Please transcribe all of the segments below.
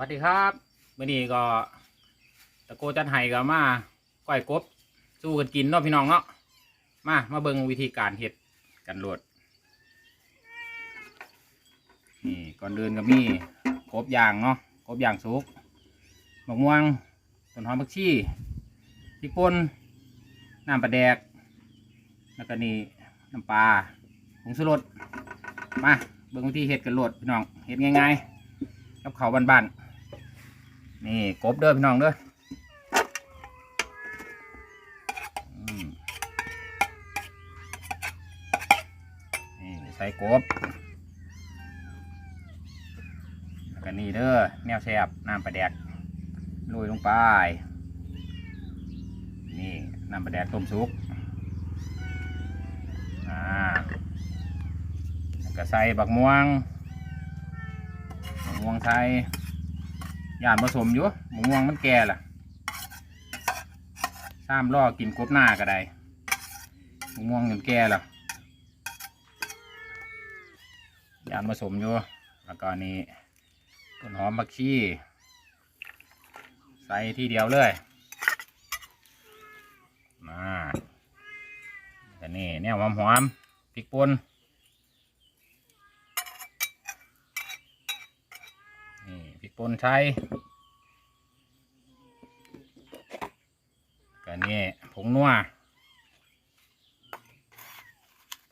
วัสดีครับมื่อนี้ก็ตะโกจัดไห้ก็มาก้อยกบ สู้กันกินเนาะพี่น้องเนาะมามาเบิ่งวิธีการเฮ็ดกันโหลดนี่ก่อนเดินก็มีกบย่างเนาะกบย่างสุกมะม่วงต้นหอมผักชีพริกป่นน้ำปลาแดก แล้วก็นี่น้ำปลาผงชูรสมาเบิ่งวิธีเฮ็ดกันโหลดพี่น้องเฮ็ดง่ายๆกับเขาบ้านๆ นี่กบเด้อพี่น้องเด้อนี่ใส่กบแล้วก็นี่เด้อแนวแซบน้ำปลาแดกโรยลงไป นี่น้ำปลาแดกต้มสุกอ่าแล้วก็ใส่บักม่วงมะม่วงไทย ยานผสมอยู่มะม่วงมันแก่ล่ะซ้ำล่อกินกบหน้าก็ได้มะม่วงมันแก่ล่ะยานผสมอยู่แล้วก็นี่ต้นหอมผักชีใส่ทีเดียวเลยมาแต่นี่แนวหอมหอมพริกป่น นี่พริก ปนใช้กันนี่ผงนัว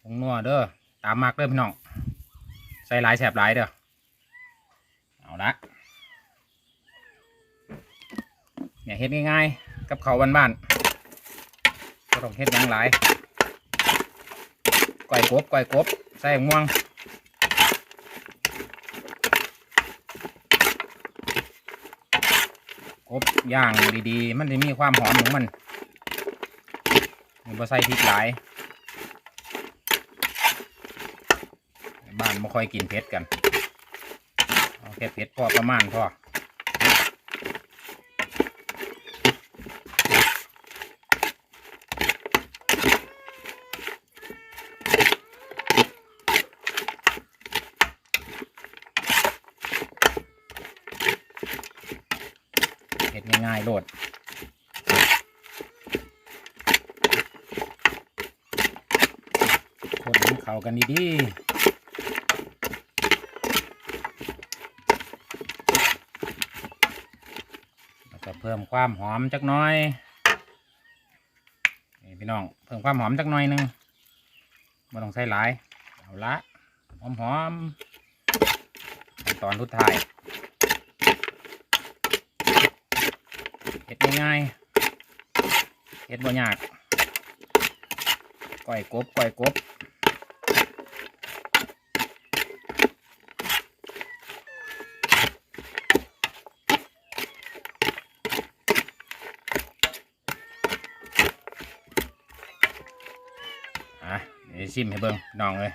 ผงนัวเด้อตามมากเด้อพี่น้องใส่หลายแสบหลายเด้อเอาละเนี่ยเฮ็ดง่ายๆกับเขาบ้านๆก็ต้องเฮ็ดยังหลายก้อยกบก้อยกบใส่ม่วง อบย่างดีๆ มันจะมีความหอมของมันมันบ่ใส่พริกหลาย บ้านไม่ค่อยกินเผ็ดกัน เอาแค่เผ็ดพอประมาณพอ ง่ายๆโลดคนเข้ากันดีๆแล้วก็เพิ่มความหอมจักน้อยนี่พี่น้องเพิ่มความหอมจักหน่อยหนึงไม่ต้องใส่หลาย เอาละหอมหอมตอนทุดท้ายเห็ด ง่ายๆเห็ดบ่ยากก้อยกบก้อยกบอะเดี๋ยวชิมให้เบิ่งน้องเลย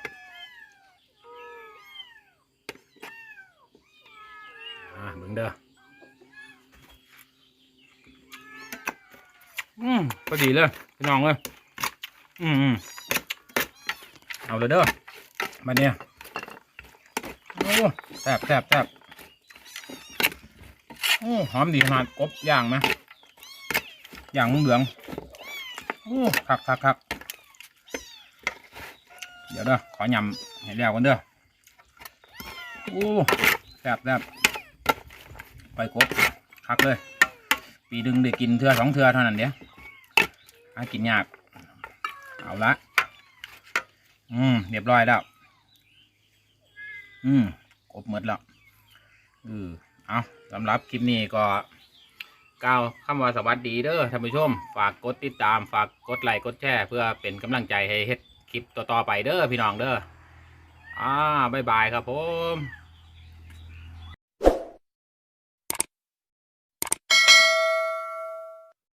อะเบิ่งเด้อ อืมพอดีเลยพี่น้องเลยอืมอืมเอาเลยเด้อมาเนี่ยโอ้แซ่บแซ่บแซ่บโอ้หอมดีขนาดกบย่างไหมย่างเหลืองโอ้คักคักคักเดี๋ยวเด้อขอยำให้แล้วกันเด้อโอ้แซ่บแซ่บไปกบคักเลย ปีดึงได้กินเทือสองเทือเท่านั้นเดียวากินยาก เอาละ อืม เรียบร้อยแล้ว อืมกบหมดแล้วอือเอาสำหรับคลิปนี้ก็กล่าวคำว่าสวัสดีเด้อท่านผู้ชม ฝากกดติดตาม ฝากกดไลค์กดแชร์เพื่อเป็นกำลังใจให้เฮ็ดคลิปต่อๆไปเด้อพี่น้องเด้ออ่าบ๊ายบายครับผม